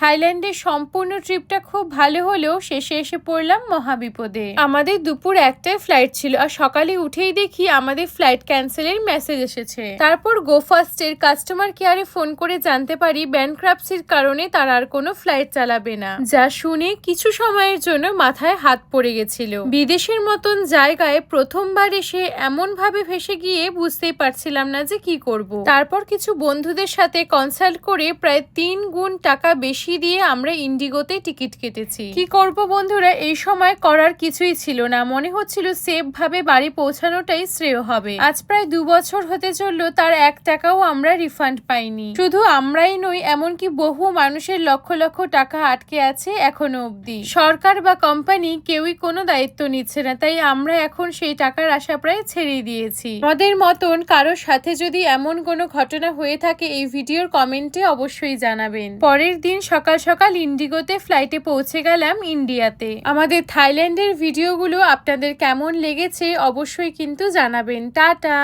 থাইল্যান্ডের সম্পূর্ণ ট্রিপটা খুব ভালো হলেও শেষে এসে পড়লাম মহাবিপদে। আমাদের দুপুর একটাই ফ্লাইট ছিল আর সকালে উঠেই দেখি আমাদের ফ্লাইট ক্যান্সেলের মেসেজ এসেছে। তারপর গো ফার্স্টের কাস্টমার কেয়ারে ফোন করে জানতে পারি ব্যানক্রাপসির কারণে তারা আর কোনো ফ্লাইট চালাবে না। যা শুনে কিছু সময়ের জন্য মাথায় হাত পড়ে গেছিল। বিদেশের মতন জায়গায় প্রথমবার এসে এমন ভাবে ভেসে গিয়ে বুঝতেই পারছিলাম না যে কি করব। তারপর কিছু বন্ধুদের সাথে কনসাল্ট করে প্রায় তিন গুণ টাকা বেশি দিয়ে আমরা ইন্ডিগোতে টিকিট কেটেছি। কি করব বন্ধুরা? এই সময় করার কিছুই ছিল না। মনে হচ্ছিল সেফ ভাবে বাড়ি পৌঁছানোটাই শ্রেয় হবে। আজ প্রায় দু বছর হতে চলল, তার এক টাকাও আমরা রিফান্ড পাইনি। শুধু আমরাই নই, এমনকি বহু মানুষের লক্ষ লক্ষ টাকা আটকে আছে এখনও অবধি। সরকার বা কোম্পানি কেউই কোনো দায়িত্ব নিচ্ছে না, তাই আমরা এখন সেই টাকার আশা প্রায় ছেড়ে দিয়েছি। আমাদের মতন কারোর সাথে যদি এমন কোনো ঘটনা হয়ে থাকে, এই ভিডিওর কমেন্টে অবশ্যই জানাবেন। পরের দিন সকাল সকাল ইন্ডিগোতে ফ্লাইটে পৌঁছে গেলাম ইন্ডিয়াতে। আমাদের থাইল্যান্ডের ভিডিওগুলো আপনাদের কেমন লেগেছে অবশ্যই কিন্তু জানাবেন। টাটা!